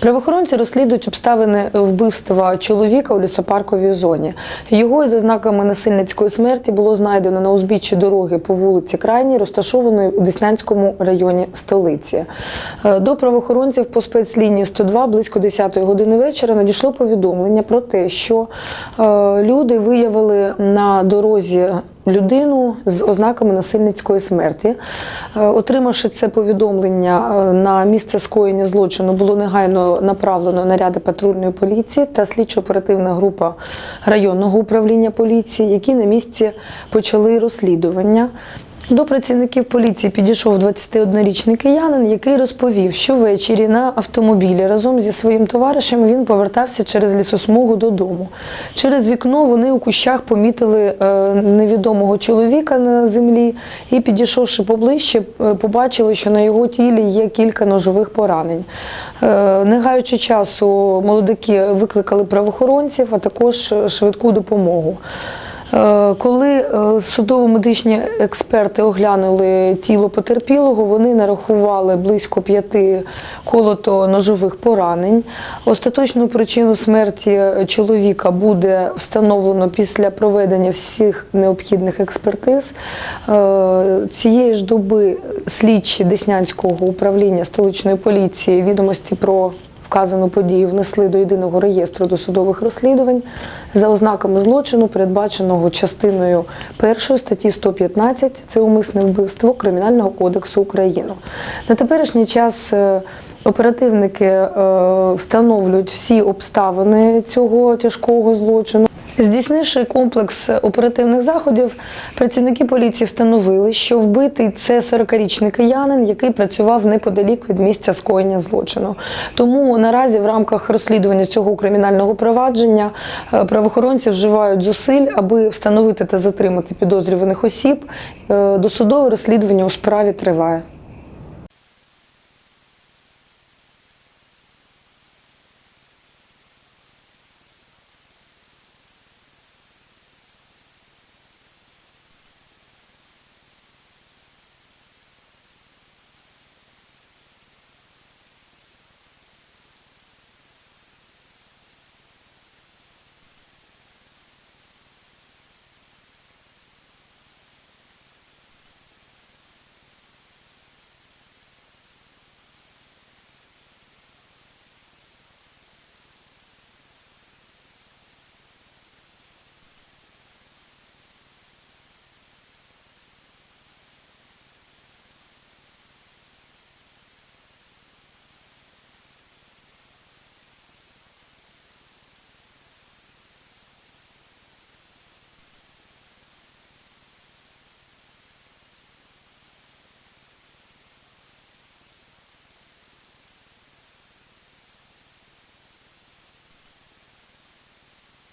Правоохоронці розслідують обставини вбивства чоловіка у лісопарковій зоні. Його із ознаками насильницької смерті було знайдено на узбіччі дороги по вулиці Крайній, розташованої у Деснянському районі столиці. Е, До правоохоронців по спецлінії 102 близько 10 години вечора надійшло повідомлення про те, що е, люди виявили на дорозі людину з ознаками насильницької смерті. Е, Отримавши це повідомлення е, на місце скоєння злочину, було негайно направлено наряди патрульної поліції та слідчо-оперативна група районного управління поліції, які на місці почали розслідування. До працівників поліції підійшов 21-річний киянин, який розповів, що ввечері на автомобілі разом зі своїм товаришем він повертався через лісосмугу додому. Через вікно вони у кущах помітили е, невідомого чоловіка на землі і, підійшовши поближче, е, побачили, що на його тілі є кілька ножових поранень. Е, Не гаючи часу, молодики викликали правоохоронців, а також швидку допомогу. Е, Коли е, судово-медичні експерти оглянули тіло потерпілого, вони нарахували близько п'яти колото-ножових поранень. Остаточну причину смерті чоловіка буде встановлено після проведення всіх необхідних експертиз. Е, Цієї ж доби слідчі Деснянського управління столичної поліції відомості про вказану подію внесли до єдиного реєстру досудових розслідувань за ознаками злочину, передбаченого частиною 1 статті 115 це умисне вбивство Кримінального кодексу України. На теперішній час е, оперативники е, встановлюють всі обставини цього тяжкого злочину. Здійснивши комплекс оперативних заходів, працівники поліції встановили, що вбитий це 40-річний киянин, який працював неподалік від місця скоєння злочину. Тому наразі в рамках розслідування цього кримінального провадження е, правоохоронці вживають зусиль, аби встановити та затримати підозрюваних осіб. Е, Досудове розслідування у справі триває.